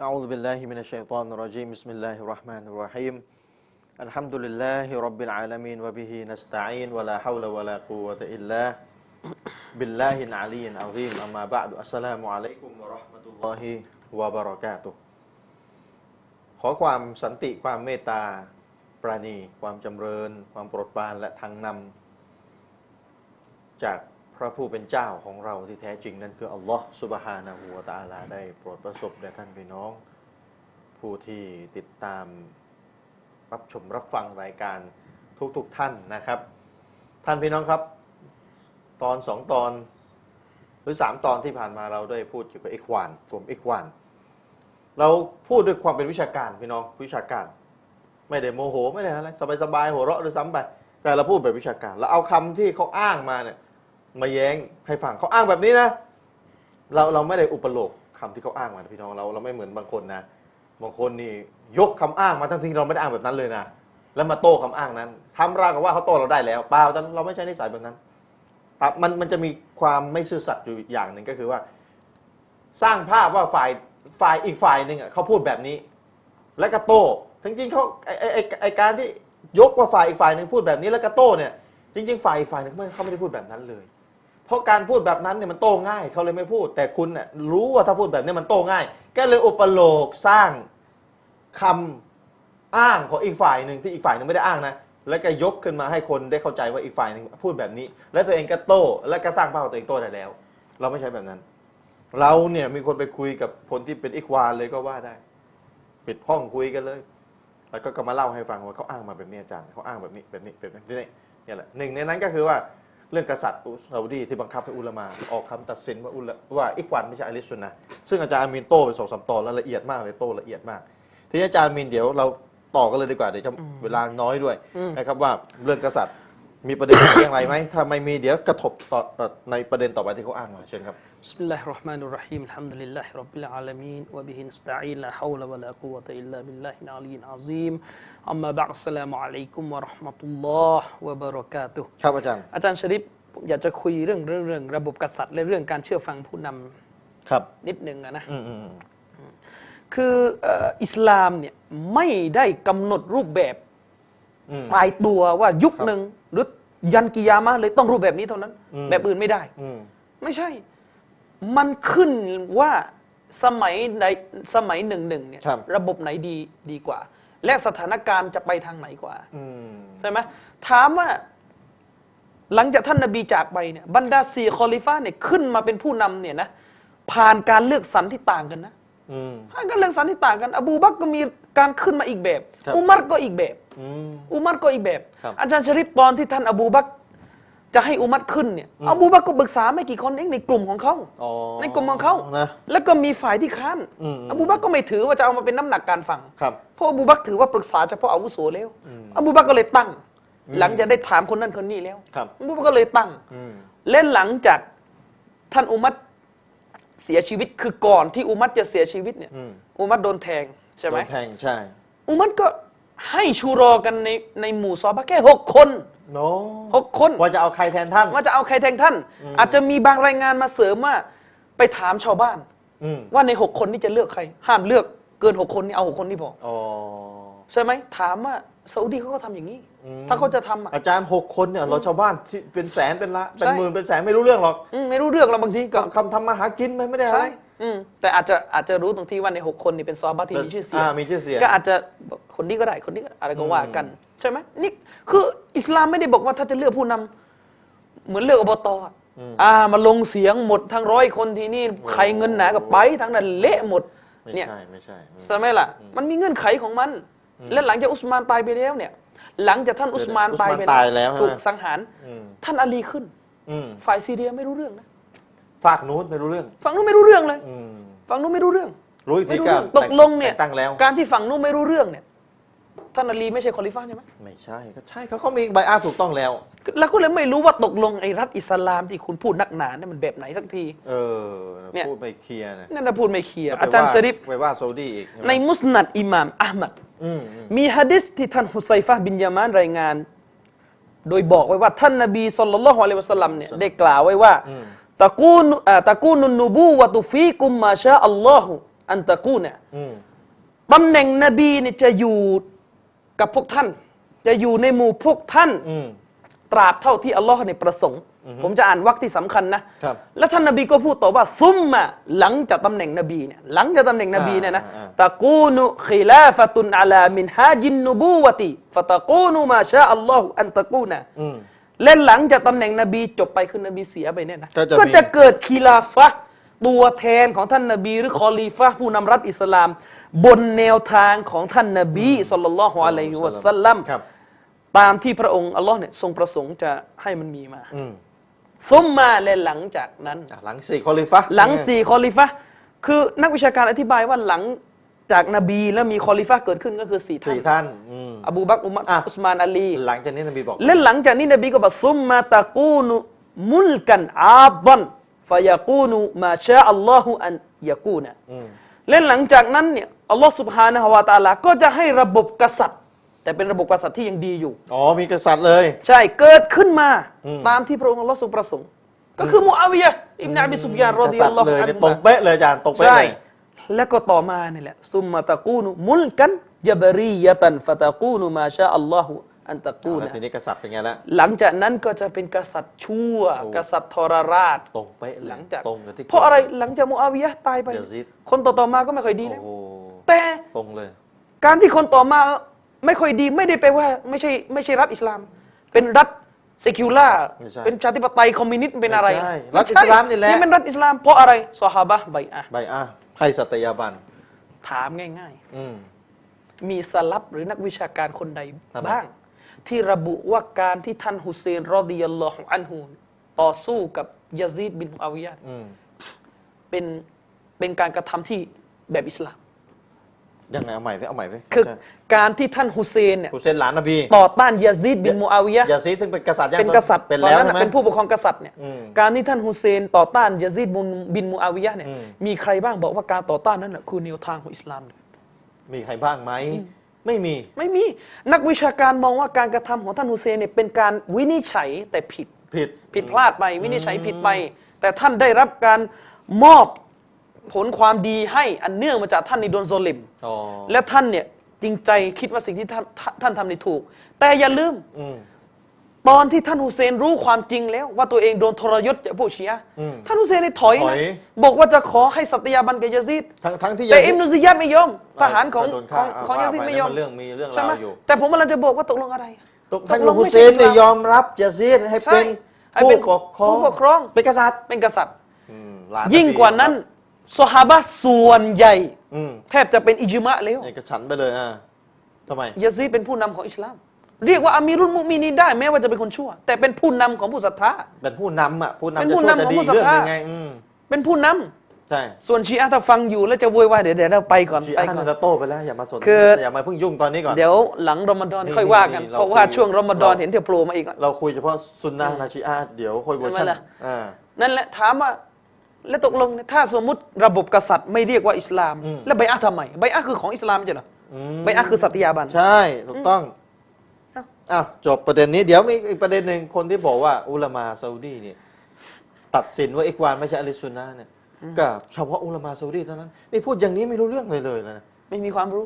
أعوذ بالله من الشيطان الرجيم بسم الله الرحمن الرحيم الحمد لله رب العالمين وبه نستعين ولا حول ولا قوة إلا بالله العلي العظيم أما بعد السلام عليكم ورحمة الله وبركاته ขอความสันติความเมตตา ปราณี ความจำเริญ ความโปรดปรานและทางนำจาก พระผู้เป็นเจ้าของเราที่แท้จริงนั่นคืออัลลอฮ์สุบฮานะฮูวตะอาลาได้โปรดประสบแด่ท่านพี่น้อง ผู้ที่ติดตามรับชมรับฟังรายการทุกๆทท่านนะครับ ท่านพี่น้องครับ ตอนสองตอนหรือสามตอนที่ผ่านมาเราได้พูดเกี่ยวกับอิควานกลุ่มอิควาน เราพูดด้วยความเป็นวิชาการพี่น้องวิชาการ ไม่ได้โมโหไม่ได้อะไรสบายๆหัวเราะหรือซ้ำไปแต่เราพูดแบบวิชาการเราเอาคำที่เขาอ้างมาเนี่ย มาแย้งให้ฟังเขาอ้างแบบนี้นะ เราเราไม่ได้อุปโลกคำที่เขาอ้างมานะพี่น้องเราเราไม่เหมือนบางคนนะบางคนนี่ยกคำอ้างมาทั้งที่เราไม่ได้อ้างแบบนั้นเลยนะแล้วมาโต้คำอ้างนั้นทำราวกับว่าเขาโต้เราได้แล้วเปล่าแต่เราไม่ใช่นิสัยแบบนั้นแต่มันมันจะมีความไม่ซื่อสัตย์อยู่อย่างหนึ่งก็คือว่า สร้างภาพว่าฝ่ายฝ่ายอีกฝ่ายหนึ่งอะเขาพูดแบบนี้ แล้วก็โต้จริงเขาไอไอไอ้ไอการที่ยกว่าฝ่ายอีกฝ่ายหนึ่งพูดแบบนี้แล้วก็โต้เนี่ย จริง ๆ ฝ่ายอีกฝ่ายหนึ่งเขาไม่เขาไม่ได้พูดแบบนั้นเลย เพราะการพูดแบบนั้นเนี่ยมันโต้ง่าย เขาเลยไม่พูด แต่คุณน่ะรู้ว่าถ้าพูดแบบนี้มันโต้ง่าย ก็เลยอุปโลกสร้างคำอ้างของอีกฝ่ายหนึ่งที่อีกฝ่ายหนึ่งไม่ได้อ้างนะแล้วก็ยกขึ้นมาให้คนได้เข้าใจว่าอีกฝ่ายหนึ่งพูดแบบนี้ แล้วตัวเองก็โต้แล้วก็สร้างภาพตัวเองโต้ได้แล้ว เราไม่ใช่แบบนั้น เราเนี่ยมีคนไปคุยกับคนที่เป็นอิควานเลยก็ว่าได้ ปิดห้องคุยกันเลย แล้วก็ก็มาเล่าให้ฟังว่าเขาอ้างมาแบบนี้อาจารย์เขาอ้างแบบนี้แบบนี้แบบนี้นี่แหละหนึ่งในนั้นก็คือว่า เรื่องกษัตริย์ซาอุดีที่บังคับให้อุลามา ออกคำตัดสินว่าอุลาว่าอิกวันไม่ใช่อะลิสุนนะห์ซึ่งอาจารย์อามีนโต้ไปสองสามตอนแล้วละเอียดมากเลยโต้ละเอียดมาก ทีนี้อาจารย์อามีนเดี๋ยวเราต่อกันเลยดีกว่าเดี๋ยวจะเวลาน้อยด้วยอืมนะครับว่าเรื่องกษัตริย์ มีประเด็นอย่างไรไหมถ้าไม่มีเดี๋ยวกระทบต่อในประเด็นต่อไปที่เขาอ้างมาเชิญครับ بسم الله الرحمن الرحيم الحمد لله رب العالمين وبه نستعين لا حول ولا قوة إلا بالله العلي العظيم أما بعد السلام عليكم ورحمة الله وبركاته ครับอาจารย์ อาจารย์ชริปผมอยากจะคุยเรื่องเรื่องเรื่องระบบกษัตริย์และเรื่องการเชื่อฟังผู้นำครับ นิดนึงอะนะ อืมอืมอืมคือเอ่ออิสลามเนี่ยไม่ได้กำหนดรูปแบบ ตายตัวว่ายุคครับหนึ่งหรือยันกิยามะห์เลยต้องรูปแบบนี้เท่านั้นอืมแบบอื่นไม่ได้อืมไม่ใช่ มันขึ้นว่าสมัยใดสมัยหนึ่งหนึ่งเนี่ยครับระบบไหนดีดีกว่า และสถานการณ์จะไปทางไหนกว่าอืมใช่ไหมถามว่า หลังจากท่านนบีจากไปเนี่ยบรรดาสี่คอลิฟ้าเนี่ยขึ้นมาเป็นผู้นำเนี่ยนะผ่านการเลือกสรรที่ต่างกันนะอืมผ่านการเลือกสรรที่ต่างกัน อบูบักรก็มีการขึ้นมาอีกแบบครับอุมัรก็อีกแบบ อืมอุมัรก็อีกแบบครับอาจารย์ชริปตอนที่ท่านอบูบักรจะให้อุมัรขึ้นเนี่ยอืมอบูบักรก็ปรึกษาไม่กี่คนเองในกลุ่มของเขาอ๋อในกลุ่มของเขานะแล้วก็มีฝ่ายที่ค้านอืมอบูบักรก็ไม่ถือว่าจะเอามาเป็นน้ำหนักการฟังครับเพราะอบูบักรถือว่าปรึกษาเฉพาะอาวุโสแล้วอืมอบูบักรก็เลยตั้งอืมหลังจากได้ถามคนนั้นคนนี้แล้วครับอบูบักรก็เลยตั้งอืมเล่นหลังจากท่านอุมัรเสียชีวิตคือก่อนที่อุมัรจะเสียชีวิตเนี่ยอืมอุมัรโดนแทงใช่ไหมโดนแทงใช่ อุมัรก็ ให้ชูรอกันในในหมู่ซอฮาบะห์แค่หกคนโนหกคน ว่าจะเอาใครแทนท่าน ว่าจะเอาใครแทงท่านอืมอาจจะมีบางรายงานมาเสริมว่า ไปถามชาวบ้าน อืมว่าในหกคนนี้จะเลือกใคร ห้ามเลือกเกินหกคนนี่เอาหกคนนี่พออ๋อใช่ไหมถามว่าซาอุดีเขาก็ทำอย่างนี้ อืมถ้าเขาจะทำอะ อาจารย์หกคนเนี่ยเราชาวบ้านที่เป็นแสนเป็นละเป็นใช่ หมื่นเป็นแสนไม่รู้เรื่องหรอกอืมไม่รู้เรื่องเราบางทีก็ คำทำมาหากินไหมไม่ได้อะไรใช่ อืมแต่อาจจะอาจจะรู้ตรงที่ว่าในหกคนนี่เป็นซอฮาบะห์ที่มีชื่อเสียงามีชื่อเสียง ก็อาจจะคนนี้ก็ได้คนนี้ก็อะไรก็ว่ากันอืมใช่ไหมนี่คืออิสลามไม่ได้บอกว่าถ้าจะเลือกผู้นำเหมือนเลือกอบตอะอ่ามาลงเสียงหมดทั้งร้อยคนทีนี่ใครเงินหนากับไปทั้งนั้นเละหมดไม่เนี่ยใช่ไม่ใช่อืมใช่ไหมล่ะ มันมีเงื่อนไขของมัน และหลังจากอุสมานตายไปแล้วเนี่ย หลังจากท่านอุสมานอุสตายมานไปตายแล้วถูกใช่ไหมสังหารอืมท่านอาลีขึ้นอืมฝ่ายซีเรียไม่รู้เรื่องนะ ฝากนู้นไม่รู้เรื่อง ฝั่งนู้นไม่รู้เรื่องเลย อืมฝั่งนู้นไม่รู้เรื่อง รู้อีกไม่ทีรู้ก็เรื่องตกลงเนี่ย แต่ตั้งแล้ว การที่ฝั่งนู้นไม่รู้เรื่องเนี่ยท่านอาลีไม่ใช่คอลิฟ้าใช่ไหมไม่ใช่ก็ใช่เขาเขามีใบอาถูกต้องแล้ว แล้วก็เลยไม่รู้ว่าตกลงไอ้รัฐอิสลามที่คุณพูดนักหนาเนี่ยมันแบบไหนสักที เออเนี่ย พูดไม่เคลียร์นะนั่นนะพูดไม่เคลียร์แล้วไปอาจารย์ว่ชริปไปว่าซาอุดีอีกช่ไหมในมุสนัดอิหม่ามอัลมัด อืมอืมมีฮะดิษที่ท่านฮุไซฟะห์บินยามานรายงาน โดยบอกไว้ว่าท่านนบีสุลต่านละฮ์อะลัยฮิวะสัลลัมเนี่ยได้กล่าวไว้ว่า ตะกูนอ่าตะกูนุนนูบูวะตุฟีกุมมาชาอัลลอฮุอันตะกูเนี่ยอืมตำแหน่งนบีเนี่ยจะอยู่กับพวกท่าน จะอยู่ในหมู่พวกท่านอืมตราบเท่าที่อัลลอฮ์เนี่ยประสงค์ ผมจะอ่านวรรคที่สำคัญนะครับแล้วท่านนบีก็พูดต่อว่า ซุมมาหลังจากตำแหน่งนบีเนี่ยหลังจากตำแหน่งนบีเนี่ยนะอ่าอ่าตะกูนุ khi ลาฟะตุนอะลามินฮาจินนุบูวะติฟะตะกูนุมาชาอัลลอฮุอันตะกูนะอืม เล่นหลังจากตำแหน่งนบีจบไปคือนบีเสียไปเนี่ยนะก็จะมี ก็จะเกิดคีลาฟะห์ตัวแทนของท่านนบี หรือคอลีฟะห์ผู้นำรัฐอิสลาม บนแนวทางของท่านนบีสัลลัลลอฮุอะลัยฮิวะสัลลัมครับตามที่พระองค์อัลลอฮ์เนี่ยทรงประสงค์จะให้มันมีมาอืมซุมมาและหลังจากนั้น อะหลังสี่คอลิฟะห์ หลังสี่คอลิฟะห์คือนักวิชาการอธิบายว่าหลัง จากนบีแล้วมีคอลิฟะห์เกิดขึ้นก็คือสี่ท่านสี่ท่านอืมอบูบักรอุมัรอะ อุสมานอาลี หลังจากนี้นบีบอก และหลังจากนี้นบีก็บอกซุมมาตะกูนุมุลกันอาดันฟยากูนุมาชาอัลลอฮุอันยากูนะอืม และหลังจากนั้นเนี่ยอัลลอฮ์สุบฮานะฮะวาตะอาลาก็จะให้ระบบกษัตริย์ แต่เป็นระบบกษัตริย์ที่ยังดีอยู่ อ๋อมีกษัตริย์เลย ใช่เกิดขึ้นมาอืม ตามที่พระองค์อัลลอฮ์ทรงประสงค์ ก็คือมุอาวิยะห์อิบนาอบิสุฟยานรอดิกษัยัตลริลอฮุย์เลยอันเนี่ยฮุตรงเป๊ะเลยอาจารย์ตรงเป๊ะใช่ เลย แล้วก็ต่อมานี่แหละซุมมาตะกูนุมุลกันยะบรียะตันฟะตะกูนุมาชาอัลลอฮุอันตะกูแล้วนะทีนี้กษัตริย์เป็นไงล่ะหลังจากนั้นก็จะเป็นกษัตริย์ชั่วโอ้กษัตริย์ทรราชตรงเป๊ะเลยหลังจากตรงกับที่เพราะอะไรหลังจากมุอาวิยะห์ตายไปยาซิดคนต่อๆมาก็ไม่ค่อยดีโอ้แล้วโหแต่ตรงเลย การที่คนต่อมาไม่ค่อยดีไม่ได้แปลว่าไม่ใช่ไม่ใช่รัฐอิสลาม เป็นรัฐเซคิวล่าไม่ใช่เป็นชาติปไตยคอมมิวนิสต์เป็นอะไรไม่ใช่ไใช่รัฐอิสลามนี่แหละนี่เป็นรัฐอิสลามเพราะอะไรซอฮาบะห์ใบอะห์ใบอะ ให้สัตยาบัน ถามง่าย อืม ๆ มีสลับหรือนักวิชาการคนใดทำไมบ้าง ที่ระบุว่าการที่ท่านฮุเซนรอดิยัลลอฮุอันฮูต่อสู้กับยาซีดบินมุอาวิยะห์อืม เป็นเป็นการกระทำที่แบบอิสลาม ยังไงเอาใหม่สิเอาใหม่สิคือใช่การที่ท่านฮุเซนเนี่ยฮุเซนหลานนบีต่อต้านยาซีดบินมุอาวิยะห์ยาซีดซึ่งเป็นกษัตริย์ยังเป็นกษัตริย์เป็นตอนแล้วนั้นใช่น่ะไหมเป็นผู้ปกครองกษัตริย์เนี่ยอืมการที่ท่านฮุเซนต่อต้านยาซีดบินบินมูอาวิยะห์เนี่ยอืมมีใครบ้างบอกว่าการต่อต้านนั้นน่ะคือแนวทางของอิสลามเลยมีใครบ้างไหมไม่มีไม่มีนักวิชาการมองว่าการกระทำของท่านฮุเซนเนี่ยเป็นการวินิจฉัยแต่ผิดผิดผิดพลาดไปวินิจฉัยผิดไปแต่ท่านได้รับการมอบ ผลความดีให้อันเนื่องมาจากท่านในโดนโซลิม อ๋อและท่านเนี่ยจริงใจคิดว่าสิ่งที่ท่านท่านทำนี่ถูก แต่อย่าลืม อืม ตอนที่ท่านฮุเซนรู้ความจริงแล้ว ว่าตัวเองโดนทรยศจากพวกชียะห์อืมท่านฮุเซนนี่ถอยถนะอย บอกว่าจะขอให้สัตยาบันแกยาซีดทั้งทั้งที่แต่ยาซิอิดมนุซิยัดไม่ยอมทหารของโดนขฆ่าองอ่าของยาซีดว่าไปไม่ยอมนั่นมันเรื่องมีเรื่องใช่ไหมราวอยู่แต่ผมกำลังจะบอกว่าตกลงอะไร ตกท่านตกลงฮุไม่เซใช่นเนี่ยอิสลามยอมรับยาซีดให้ใช่เป็นให้เป็นผู้ปกครองผู้ปกครอง เป็นกษัตริย์เป็นกษัตริย์ อืมหลานยิ่งกว่านั้นซ อฮาบะห์ส่วนใหญ่ อืมแทบจะเป็นอิจมะแล้วเอกฉันท์ไปเลยอ่าทำไม ยาซีดเป็นผู้นำของอิสลาม เรียกว่าอามีรุลมุมินีนได้แม้ว่าจะเป็นคนชั่ว แต่เป็นผู้นำของผู้ศรัทธา เป็นผู้นำอะ ผู้เป็นนำจะผู้ช่วยนำจะของดีผู้ศรัทเรื่องธา ยังไงอืมเป็นผู้นำใช่ส่วนชีอะห์ถ้าฟังอยู่แล้วจะโวยวายเดี๋ยวเดี๋ยวเราไปก่อนชีไปอะห์ก่อนนี่เราโตไปแล้วอย่ามาสนคือ อย่ามาเพิ่งยุ่งตอนนี้ก่อน เดี๋ยวหลังรอมฎอนนี่ค่อยว่ากัน นี่เราเพราะว่าคุยช่วงรอมฎอนเรา เห็นเที่ยวโผล่มาอีกแล้วเราคุยเฉพาะซุนนะห์นาชีอะห์เดี๋ยวค่อยเวอร์ชันใช่ไหมล่ะ อ่า นั่นแหละถามว่า แล้วตกลงเนี่ยถ้าสมมุติระบบกษัตริย์ไม่เรียกว่าอิสลาม อืม แล้วใบอะห์ทำไมใบอะห์คือของอิสลามใช่เหรออืมใบอะห์คือสัตยาบัน ใช่ ถูกต้องเอ้า อ้าวจบประเด็นนี้ เดี๋ยวมีอีกประเด็นหนึ่งคนที่บอกว่า อุลามาซาอุดีเนี่ยตัดสินว่าอิกวานไม่ใช่อะลิซุนนะห์เนี่ยก็เฉพาะอุลามาซาอุดีเท่านั้น นี่พูดอย่างนี้ไม่รู้เรื่องเลยเลยนะไม่มีความรู้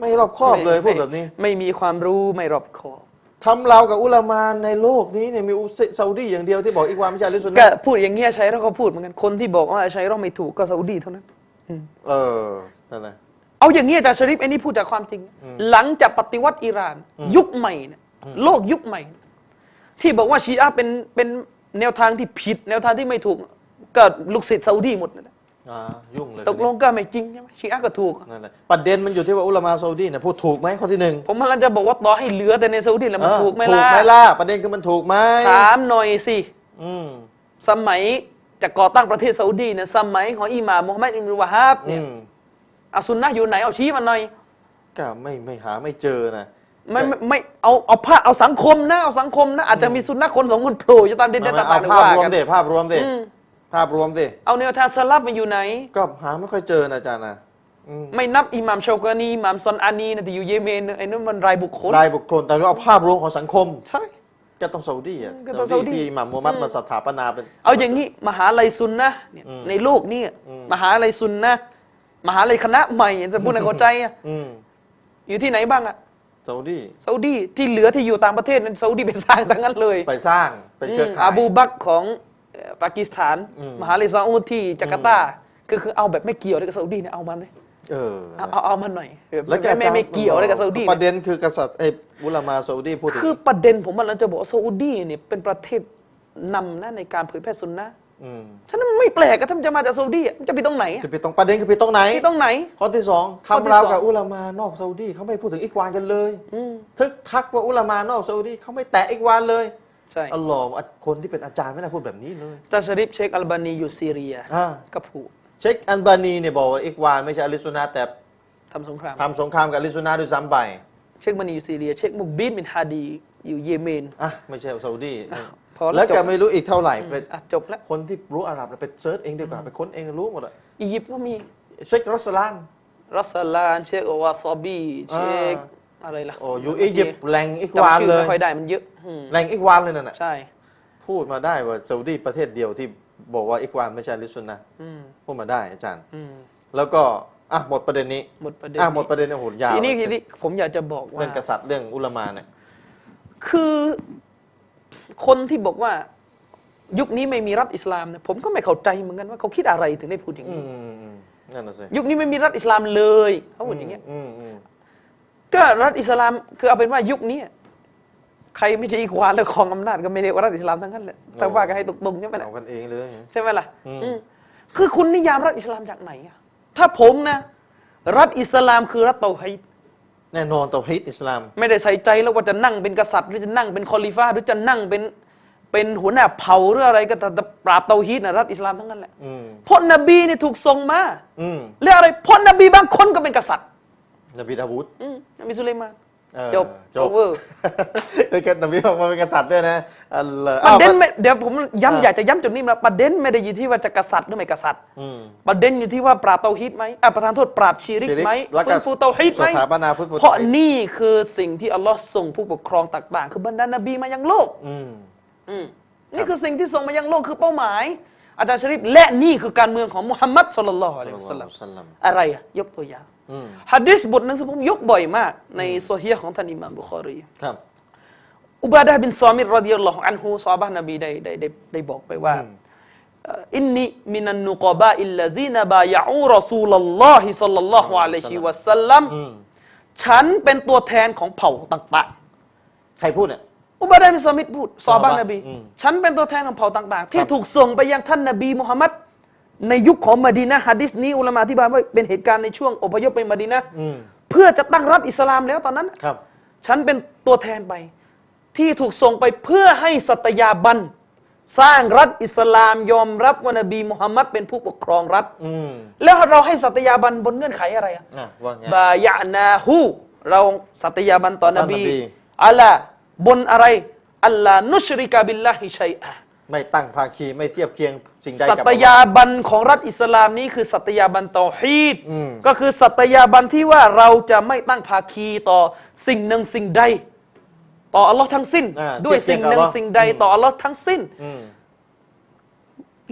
ไม่รอบคอบเลยไม่พูดแบบนี้ ไม่มีความรู้ไม่รอบคอบ ทำเรากับอุลามาในโลกนี้เนี่ยมีอุซาอุดีอย่างเดียวที่บอกอิกวานไม่ใช่อะลิซุนนะก็ห์พูดอย่างเงี้ยใช้เราก็พูดเหมือนกันคนที่บอกว่าใช้เราไม่ถูกก็ซาอุดีเท่านั้นเออนั่นแหละ เอาอย่างเงี้ยอาจารย์ชริปไอ้นี่พูดจากความจริง หลังจากปฏิวัติอิหร่าน ยุคใหม่เนี่ยโลกยุคใหม่ ที่บอกว่าชีอะห์เป็นเป็นแนวทางที่ผิด แนวทางที่ไม่ถูกก็ลูกศิษย์ซาอุดีหมดนั่นแหละ อ่ายุ่งเลยตกลงก็ไม่จริงใช่ไหมชีอะห์ก็ถูก นั่นแหละประเด็นมันอยู่ที่ว่าอุลามาซาอุดีเนี่ยพูดถูกไหมข้อที่หนึ่งผมกำลังจะบอกว่าต่อให้เหลือแต่ในซาอุดีแล้วมันเออถูกไหมถูล่ะกไหมล่ะประเด็นคือมันถูกไหมถามหน่อยสิอืมสมัยจะก่อตั้งประเทศซาอุดีเนี่ยสมัยของอิหม่ามมูฮัมหมัดอิบนุวะฮาบอืเนี่ยมอาซุนนะห์อยู่ไหนเอาชี้มาหน่อยก็ไม่ไม่หาไม่เจอนะไม่ไม่ไม่เอาเอาภาพเอาสังคมนะเอาสังคมนะอาจจะมีสุนนะคนสองคนโผล่อยู่ตามดินแดนเอาต่างๆหรือภาพว่ารวมกันสิภาพรวมสิอืม ภาพรวมสิ เอาแนวทางสลับมาอยู่ไหน ก็หาไม่ค่อยเจอนะอาจารย์นะอืมไม่นับอิหม่ามชาวกานีอิหม่ามซอนอานีนะที่อยู่เยเมนไอ้นั่นมันรายบุคคลรายบุคคลแต่ว่าเอาภาพรวมของสังคม ใช่ ก็ต้องซาอุดีอะก็ต้องซาอุดีซาอุดีที่อิหม่ามมูฮัมหมัดมาสถาปนาเป็น เอาอย่างนี้มหาลัยซุนนะห์เนี่ยอืมในโลกนี้อืม มหาลัยซุนนะห์มหาลัยคณะใหม่จะพูดในเข้าใจอะอืมอยู่ที่ไหนบ้างอะซาอุดีซาอุดีที่เหลือที่อยู่ต่างประเทศนั้นซาอุดีไปสร้างทั้งนั้นเลยไปสร้างเป็นเครือข่าย อาบูบักรของเอ่อ ปากีสถานอืมมหาลัยซาอุดที่จาการ์ตาคือคือเอาแบบไม่เกี่ยวด้วยกับซาอุดีเนี่ยเอามันเลยเออเอาเอาเอามันหน่อยแบบแล้วแกไม่ไม่ไม่เกี่ยวด้วยกับซาอุดีประเด็นคือกษัตริย์ไอ้อุลามาซาอุดีพูดถึงคือประเด็นผมมันจะบอกว่าซาอุดีเนี่ยเป็นประเทศนำนะในการเผยแพร่สุนนะอืมฉะนั้นมันไม่แปลกอะถ้ามันจะมาจากซาอุดีอะมันจะไปตรงไหนอะจะไปตรงประเด็นคือไปตรงไหน ที่ตรงไหน ข้อที่สองข้อที่ทำราวสอง กับอุลามานอกซาอุดีเขาไม่พูดถึงอิกวานกันเลย อืม ทึกทักว่าอุลามานอกซาอุดีเขาไม่แตะอิกวานเลย ใช่ อัลลอฮ์คนที่เป็นอาจารย์ไม่น่าพูดแบบนี้เลยจาชริฟเชคอัลบานีอยู่ซีเรียอ่าก็ผูดเชคอันบานีเนี่ยบอกว่าอิกวานไม่ใช่อะลิซุนนะห์แต่ทำสงครามทำสงครามกับอะลิซุนนะห์ด้วยซ้ำไปเชคบานีอยู่ซีเรีย เชคมุกบินบินฮาดีอยู่เยเมนอะไม่ใช่ซาอุดีพอแล้วจบแกไม่รู้อีกเท่าไหร่ไปอะจบแล้วคนที่รู้อาหรับไปเซิร์ชเองดีกว่าไปค้นเองรู้หมดเลยอียิปต์ก็มีเชครัสลานรัสลาน เชคโอวาซอบีเชค อ่าอะไรล่ะโอ้อยู่อียิปต์แหล่งอิกวานจำชื่อเลยไม่ค่อยได้มันเยอะอืมแหล่งอิกวานเลยนั่นน่ะใช่ พูดมาได้ว่าซาอุดีประเทศเดียวที่บอกว่าอิกวานไม่ใช่อะลิซุนนะห์อืมพูดมาได้อาจารย์อืมแล้วก็อะหมดประเด็นนี้หมดประเด็นอะหมดประเด็นเนี่ยโหยาวทีนี้เลยทีนี้ผมอยากจะบอกว่าเรื่องกษัตริย์เรื่องอุลามาเนี่ยคือคนที่บอกว่ายุคนี้ไม่มีรัฐอิสลามเนี่ยผมก็ไม่เข้าใจเหมือนกันว่าเขาคิดอะไรถึงได้พูดอย่างอืนี้มอืมอืมนั่นน่ะสิยุคนี้ไม่มีรัฐอิสลามเลยเขาพูดอย่างเงี้ยอืมอืม ก็รัฐอิสลามคือเอาเป็นว่ายุคนี้ใครไม่ใช่อีกวานและของอำนาจก็ไม่เรียกว่ารัฐอิสลามทั้งนั้นแหละแต่ว่ากันให้ตรงๆใช่ไหมล่ะเอากันเองเลยใช่ไหมล่ะอืมอืมคือคุณนิยามรัฐอิสลามจากไหนอะถ้าผมนะ รัฐอิสลามคือรัฐเตาฮีดแน่นอนเตาฮีดอิสลาม ไม่ได้ใส่ใจแล้วว่าจะนั่งเป็นกษัตริย์หรือจะนั่งเป็นคอลิฟ้าหรือจะนั่งเป็นเป็นหัวหน้าเผ่าหรืออะไรก็แต่ปราบเตาฮีดนะรัฐอิสลามทั้งนั้นแหละอืมเพราะนบีเนี่ยถูกส่งมาอืมเรียกอะไรเพราะนบีบางคนก็เป็นกษัตริย์ นบีดาวูดอืมนบีสุลัยมานเออจบจบ over เป็นกันนบีบอกมาเป็นกษัตริย์ด้วยนะอัลลอฮ์ประเด็นอ้าวไม่เดี๋ยวผมย้ำอ่าอยากจะย้ำจุดนี้มาประเด็นไม่ได้อยู่ที่ว่าจะกษัตริย์หรือไม่กษัตริย์อืมประเด็นอยู่ที่ว่าปราบเตาฮีดไหมอะประธานโทษปราบชีริกไหมแล้วก็ฟื้นฟูเตาฮีดไหมสถาปนาฟื้นฟูเพราะเตาฮีดนี่คือสิ่งที่อัลลอฮ์ส่งผู้ปกครองต่างๆ คือบรรดานบีมายังโลกอืมอืมนี่คือสิ่งที่ส่งมายังโลกคือเป้าหมาย อาจารย์ชริปและนี่คือการเมืองของมุฮัมมัดสุลลัลลอฮุอะลัยฮิวะสัลลัมสัลลัมอะไรอะยกตัวอย่างอืม ฮะดิษบทหนึงซึ่งผมยกบ่อยมาก ในโซเฮียของท่านอิหม่ามบุคอรีครับอุบาดะห์บินซอมิรรดิยัลลอฮุอันฮุซอฮาบะห์นบีได้ได้ได้ได้บอกไปว่าอืมเอ่ออินนีมินันนุกบาอิลลาซีนบายะอูรอซูลัลลอฮิศ็อลลัลลอฮุอะลัยฮิวะสัลลัมอืมฉันเป็นตัวแทนของเผ่าต่างๆ ใครพูดเนี่ยอุบาดะห์บินซอมิรพูดซอฮาบะห์นบีอืมฉันเป็นตัวแทนของเผ่าต่าง ๆ ที่ครับถูกส่งไปยังท่านนบีมุฮัมมัด ในยุคของมะดีนะห์ฮะดิษนี้อุลามะอธิบายว่าเป็นเหตุการณ์ในช่วงอพยพไปมะดีนะห์อืมเพื่อจะตั้งรัฐอิสลามแล้วตอนนั้นครับ ฉันเป็นตัวแทนไป ที่ถูกส่งไปเพื่อให้สัตยาบัน สร้างรัฐอิสลามยอมรับว่านบีมุฮัมมัดเป็นผู้ปกครองรัฐอืมแล้วเราให้สัตยาบันบนเงื่อนไขอะไรอะอะว่าไงบายะนาฮูเราสัตยาบันต่อนบีต่อนบีอัลลาบนอะไรอัลลานุชริกาบิลลาฮิชัยอะ ไม่ตั้งภาคีไม่เทียบเคียงสิ่งใดสักับตยาบันของรัฐอิสลามนี้คือสัตยาบันต่อฮีดอืมก็คือสัตยาบันที่ว่าเราจะไม่ตั้งภาคีต่อสิ่งหนึ่งสิ่งใด ต่ออัลลอฮ์ทั้งสิ้นอ่าด้วยเทียบเคียงสิ่งหนึ่งกับอัลลอฮ์สิ่งใดอืมต่ออัลลอฮ์ทั้งสิ้นอืม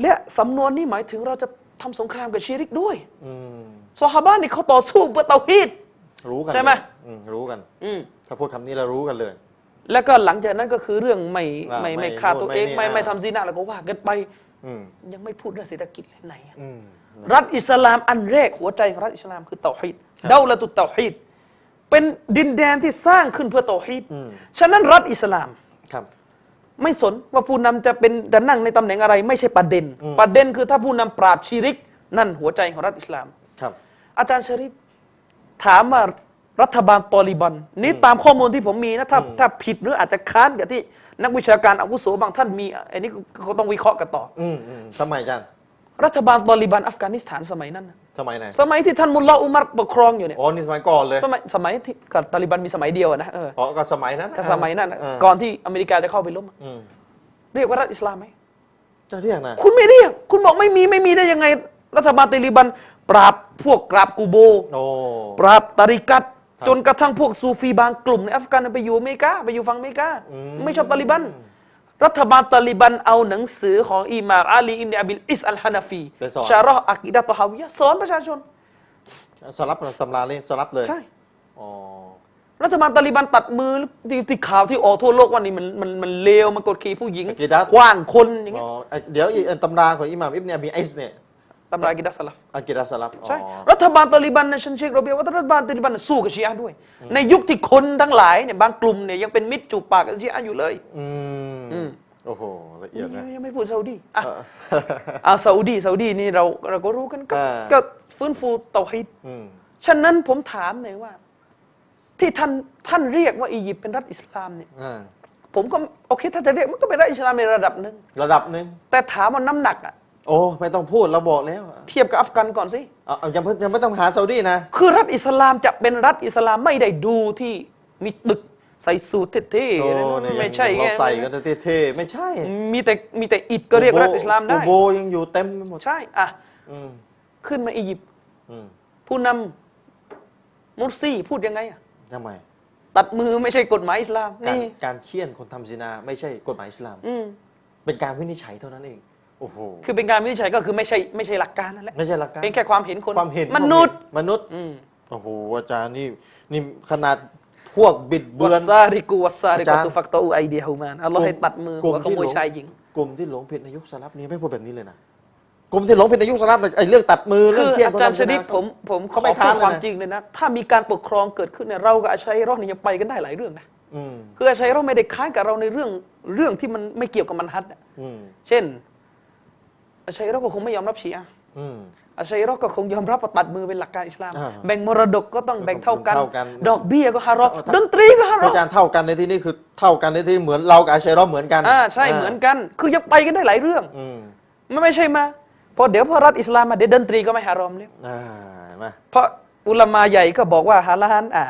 และสำนวนนี้หมายถึงเราจะทำสงครามกับชีริกด้วยอืมซอฮาบะห์นี่เขาต่อสู้เพื่อเตาฮีดรู้กันใช่ไหมเลยอืมรู้กันอืมถ้าพูดคำนี้เรารู้กันเลย แล้วก็หลังจากนั้นก็คือเรื่องไม่อ่าไม่ไม่ไม่ฆ่าตัวเองไม่นี่ไม่ไม่อ่า ทำซีนาแล้วก็ว่ากันไป อืมยังไม่พูดเรื่องเศรษฐกิจเลยไหนอะอืม รัฐอิสลามอันแรกหัวใจของรัฐอิสลามคือเตาฮีดครับเดาละตุเตาฮีดเป็นดินแดนที่สร้างขึ้นเพื่อเตาฮีดอืม ฉะนั้นรัฐอิสลาม ครับ ไม่สนว่าผู้นำจะเป็นจะนั่งในตำแหน่งอะไร ไม่ใช่ประเด็น อืม ประเด็นคือถ้าผู้นำปราบชีริก นั่นหัวใจของรัฐอิสลาม ครับ อาจารย์ชริฟถามว่า รัฐบาลตอริบัน นี่ตามข้อมูลที่ผมมีนะถ้าอืมถ้าผิดหรืออาจจะค้านกับที่นักวิชาการอาวุโสบางท่านมีอันนี้เขาต้องวิเคราะห์กันต่ออืมอืมทำไมอาจารย์รัฐบาลตอริบันอัฟกานิสถานสมัยนั้นน่ะสมัยไหนสมัยที่ท่านมุลลาอุมัรปกครองอยู่เนี่ยอ๋อนี่สมัยก่อนเลยสมัยสมัยที่กับตาลิบันมีสมัยเดียวอะนะเอออ๋อก็สมัยนั้นก็สมัยนั้นน่ะเก่อนที่อเมริกาจะเข้าไปล้มอืมเรียกว่ารัฐอิสลามไหมจะเรียกนะคุณไม่เรียก คุณบอกไม่มีไม่มีได้ยังไง รัฐบาลตาลิบัน ปราบพวกกราบกูโบโอ้ปราบตาริกัตครับ จนกระทั่งพวกซูฟีบางกลุ่มในอัฟกานไปอยู่อเมริกาไปอยู่ฝั่งอเมริกาอืมไม่ชอบตาลิบัน รัฐบาลตาลิบันเอาหนังสือของอิหม่ามอาลีอิมเนอับิลอิสอัลฮานาฟีไปสอนชาร์อฮ์อักิดะตอฮาวิยะห์สอนประชาชนสลับตำราเลยสลับเลยใช่อ๋อรัฐบาลตาลิบันตัดมือที่ที่ข่าวที่ออกทั่วโลกว่านี่มันมันมันเลวมันกดขี่ผู้หญิงอากีดัตกว้างคนอย่างเงี้อ๋ยอไอ้เดี๋ยวอีกอันตำราของอิหม่ามอิบเนียบีไอซ์เนี่ย ตำรากิดัสลับอัลกิดัสสลับอ๋อใช่รัฐบาลตาลิบันนะฉันเช็คระเบียว่ารัฐบาลตาลิบันน่ะสู้กับชีอะห์ด้วย ในยุคที่คนทั้งหลายเนี่ยบางกลุ่มเนี่ยยังเป็นมิตรจูบปากกับชีอะห์อยู่เลยอืมอืมโอ้โหละเอียดนะยังไม่พูดซาอุดีอะเอออาซาอุดีซาอุดีนี่เราเราก็รู้กันก็อ่าก็ฟื้นฟูเตาฮีดอืมฉะนั้นผมถามหน่อยว่า ที่ท่านท่านเรียกว่าอียิปต์เป็นรัฐอิสลามเนี่ยอ่าผมก็โอเคถ้าจะเรียกมันก็เป็นรัฐอิสลามในระดับหนึ่งระดับหนึ่งแต่ถามว่าน้ำหนักอะ โอ้ไม่ต้องพูดเราบอกแล้วเทียบกับอัฟกันก่อนสิเอาเอายังไม่ยังไม่ต้องหาซาอุดีนะ คือรัฐอิสลามจะเป็นรัฐอิสลามไม่ได้ดูที่มีตึกใส่สูทเท่โอ้ๆเนี่ยไม่ใช่ยังไงเราใส่กันเท่ๆไม่ใช่มีแต่มีแต่อิดก็เรียกว่ารัฐอิสลามได้กูโบยังอยู่เต็มไปหมดใช่อะอืมขึ้นมาอียิปต์อืมผู้นำมุรซีพูดยังไงอะทำไม ตัดมือไม่ใช่กฎหมายอิสลามการนี่การเคี่ยนคนทำซินา ไม่ใช่กฎหมายอิสลาม อืม เป็นการวินิจฉัยเท่านั้นเอง โอ้โหคือเป็นการวินิจฉัยก็คือไม่ใช่ไม่ใช่หลักการนั่นแหละไม่ใช่หลักการเป็นแค่ความเห็นคนความเห็นมนุษย์มนุษย์อืมโอ้โหอาจารย์นี่นี่ขนาดพวกบิดเบืวัอนสซาริกูวัสซาริอาจารย์กุตุฟักตอูไอเดียฮูมานอัลลอฮ์ให้ตัดมือกลุ่หัมวขที่โมยหลงชายหญิงกลุ่มที่หลงผิดในยุคสลับนี้ไม่พูดแบบนี้เลยนะกลุ่มที่หลงผิดในยุคสลับเนี่ยไอ้เรื่องตัดมือคืเรื่องอเคี่ยนอาคนจารย์ทำชซินินาดผมผมขเขาอไม่พูค้านดเลยความนะจริงเลยนะ ถ้ามีการปกครองเกิดขึ้นเนี่ยเรากับอาชัยรอห์นี่ยังไปกันได้หลายเรื่องนะอืมคืออาชัยรอห์ไม่ได้ค้านกับเราในเรื่องเรื่องที่มันไม่เกี่ยวกับมันฮัดอะอืมเช่น อาชัยรอห์ก็คงไม่ยอมรับชีอะห์อืมอาชัยรอห์ก็คงยอมรับว่าตัดมือเป็นหลักการอิสลาม อ่าแบ่งมรดกก็ต้องแบ่งเท่ากัน เท่ากัน ดอกเบี้ยก็ฮารอมเอาถ้าดนตรีก็ฮารออาจามรย์เท่ากันในที่นี้คือเท่ากันในที่เหมือนเรากับอาชัยรอห์เหมือนกันอ่าใช่เหมือนกัน คือยังไปกันได้หลายเรื่อง อืมไม่ไม่ใช่มาพอเดี๋ยวพอรัฐอิสลามมาเดี๋ยวดนตรีก็ไม่ฮารอมแล้วอ่าเห็นไหมเพราะอุลามาใหญ่ก็บอกว่าฮาลาลอ่า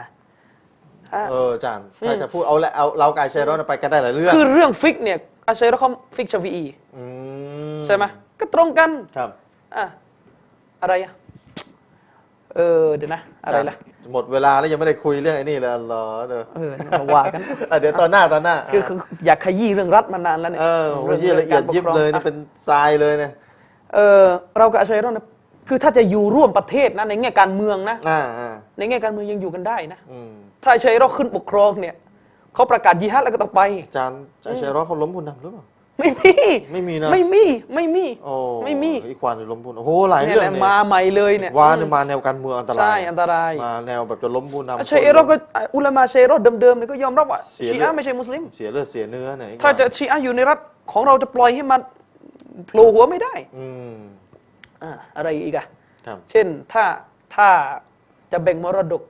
อ่าเอออาจารย์ถ้าจะพูดเอาละเอาเรากับอาชัยรอห์ไปกันได้หลายเรื่องคือเรื่องฟิกเนี่ยอาชัยรอเขาฟิกชาวีอีอืมใช่ไหม ก็ตรงกันครับอะอะไรอะเออเดี๋ยวนะ อะไรล่ะ หมดเวลาแล้วยังไม่ได้คุยเรื่องไอ้นี่เลยอัลลอฮ์เด้อเออมาว่ากันอะเดี๋ยวตอนหน้าตอนหน้าคือคืออยากขยี้เรื่องรัฐมานานแล้วเนี่ยเออโอ้ยละเอียดยิบเลยนี่เป็นทรายเลยเนี่ยเออเรากับอาชัยรอนะคือถ้าจะอยู่ร่วมประเทศนะในแง่การเมืองนะอ่าอ่าในแง่การเมืองยังอยู่กันได้นะอืมถ้าอาชัยรอขึ้นปกครองเนี่ยเขาประกาศยิฮัดแล้วก็ต้องไปอาจารย์อาชัยรอห์เขาล้มผู้นำหรือเปล่า ไม่มีไม่มีนะ ไม่มีไม่มี โอ้ไม่มี อีควานนี่ล้มผู้นำโอ้โหหลายเนี่ยเรื่อแหงละเนี่ยมาใหม่เลยเนี่ยว่าเนี่ยมาแนวการเมืองอันตรายใช่อันตรายมาแนวแบบจะล้มผู้นำอาชัยรอก็อุลามาชัยรอเดิมๆเนี่ยก็ยอมรับว่าเสียชีเลืออะดห์ไม่ใช่มุสลิม เสียเลือดเสียเนื้อเนี่ยอีกถ้าจะชีอะห์อยู่ในรัฐของเราจะปล่อยให้มันโผล่หัวไม่ได้อืมอ่าอะไรอีกอะครับเช่นถ้าถ้าจะแบ่งมรดก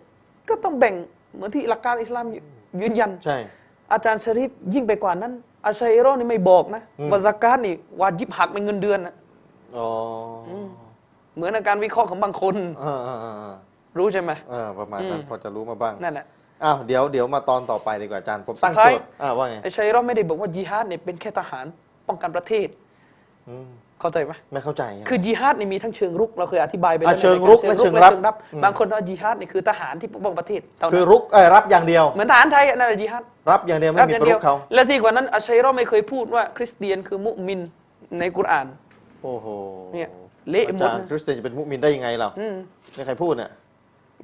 ก็ต้องแบ่งเหมือนที่หลักการอิสลามยืนยัน ใช่อาจารย์ชะริฟยิ่งไปกว่านั้น อาชัยรอนี่ไม่บอกนะอืมว่าซากาตนี่วาจิบหักเป็นเงินเดือนนะอ๋ออเหมือนอาการวิเคราะห์ของบางคนอ่าอ่าอ่าอ่ารู้ใช่ไหมอ่าประมาณนั้นอืมพอจะรู้มาบ้างนั่นแหละอ้าวเดี๋ยวเดี๋ยวมาตอนต่อไปดีกว่าอาจารย์ผมตั้งสุดท้ายโจทย์อ่าว่าไงอาชัยรอไม่ได้บอกว่าจิฮาดเนี่ยเป็นแค่ทหารป้องกันประเทศอืม เข้าใจไหมไม่เข้าใจ คือจิฮาดนี่มีทั้งเชิงรุกเราเคยอธิบายไปแล้วอะเชิงรุกในและารเชิงรับอืมบางคนว่าจิฮาดนี่คือทหารที่ปกป้องประเทศเท่าคืนั้อนรุกเอ้ยรับอย่างเดียว เหมือนทหารไทยอะนั่นแหละจิฮาดรับอย่างเดียวไม่รับมีอย่างปเดีรุยวกเขาและที่กว่านั้นอาชัยรอไม่เคยพูดว่าคริสเตียนคือมุมินในกุรอานโอ้โหเนี่ยเละหมดอาจารย์คริสเตียนจะเป็นมุสลิมได้ยังไงเราอืมไม่ใครพูดเนี่ย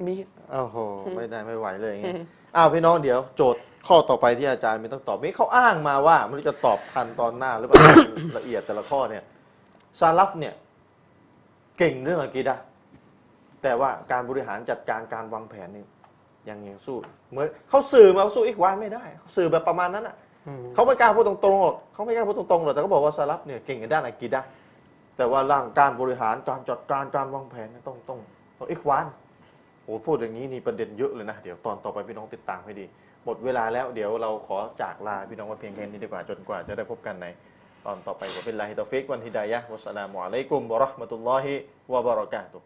มีโอ้โหไม่ได้ไม่ไหวเลยอย่างงี้อืมอ้าวพี่น้องเดี๋ยวโจทย์ ข้อต่อไปที่อาจารย์มีต้องตอบมีเขาอ้างมาว่าไม่รู้จะตอบทันตอนหน้าหรือเปล่า ละเอียดแต่ละข้อเนี่ยซาลัฟเนี่ยเก่งเรื่องอะกีดะห์แต่ว่าการบริหารจัดการการวางแผนนี่ยังยังสู้เหมือนเขาสื่อมาสู้อีกวานไม่ได้เขาสื่อแบบประมาณนั้นอะเขาไม่กล้าพูดตรงๆหรอกเขาไม่กล้าพูดตรงๆหรอกแต่เขาบอกว่าซาลัฟเนี่ยเก่งในด้านอะกีดะห์แต่ว่าร่างการบริหารการจัดการการวางแผนเนี่ยต้องต้องต้องอีกวานโอ้พูดอย่างนี้นี่ประเด็นเยอะเลยนะเดี๋ยวตอนต่อไปพี่น้องติดตามให้ดีห มดเวลาแล้วเดี๋ยวเราขอจากลาพี่น้องไว้เพียงแค่นี้ดีกว่าจนกว่าจะได้พบกันในตอนต่อไปว่าเป็นลาฮิตอฟิกวันฮิดายะวัสสลามุอะลัยกุมวะเราะห์มะตุลลอฮิวะบะเราะกาตุฮ์